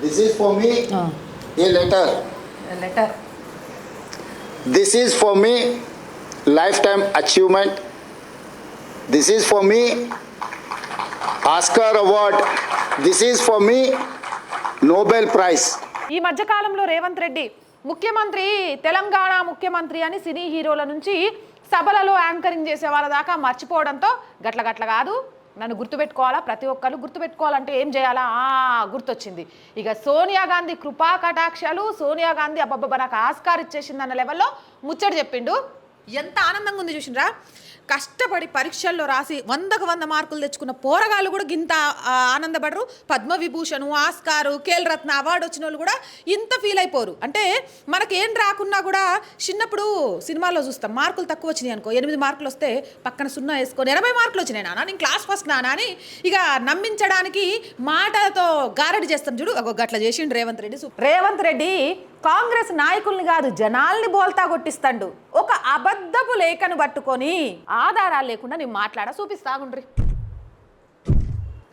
This is for me a letter. Letter This is for me lifetime achievement. This is for me Oscar award. This is for me Nobel Prize. ఈ మధ్య కాలంలో రేవంత్ రెడ్డి ముఖ్యమంత్రి తెలంగాణ ముఖ్యమంత్రి అని సినీ హీరోల నుంచి సభలలో యాంకరింగ్ చేసే వాళ్ళ దాకా మర్చిపోవడంతో గట్ల గట్ల కాదు నన్ను గుర్తుపెట్టుకోవాలా? ప్రతి ఒక్కరు గుర్తుపెట్టుకోవాలంటే ఏం చేయాలా? గుర్తొచ్చింది. ఇక సోనియా గాంధీ కృపా కటాక్షాలు సోనియా గాంధీ అబ్బబ్బబ్బ నాకు ఆస్కార్ ఇచ్చేసింది అన్న లెవెల్లో ముచ్చట చెప్పిండు. ఎంత ఆనందంగా ఉంది చూసిండ్రా? కష్టపడి పరీక్షల్లో రాసి వందకు వంద మార్కులు తెచ్చుకున్న పోరగాళ్ళు కూడా గింత ఆనందపడరు. పద్మవిభూషణ్ ఆస్కారు కేల్ రత్న అవార్డు వచ్చిన వాళ్ళు కూడా ఇంత ఫీల్ అయిపోరు. అంటే మనకేం రాకున్నా కూడా చిన్నప్పుడు సినిమాలో చూస్తాం. మార్కులు తక్కువ వచ్చినాయి అనుకో ఎనిమిది మార్కులు వస్తే పక్కన సున్నా వేసుకొని ఎనభై మార్కులు వచ్చినాయి నానా నేను క్లాస్ ఫస్ట్ నానా అని ఇక నమ్మించడానికి మాటలతో గారడి చేస్తాం చూడు. అగో గట్ల చేసిండు రేవంత్ రెడ్డి రేవంత్ రెడ్డి కాంగ్రెస్ నాయకుల్ని కాదు జనాల్ని బోల్తా కొట్టిస్తాడు. ఒక అబద్ధపు లేఖను పట్టుకొని ఆధారాలు లేకుండా నేను మాట్లాడ చూపిస్తాగుండ్రి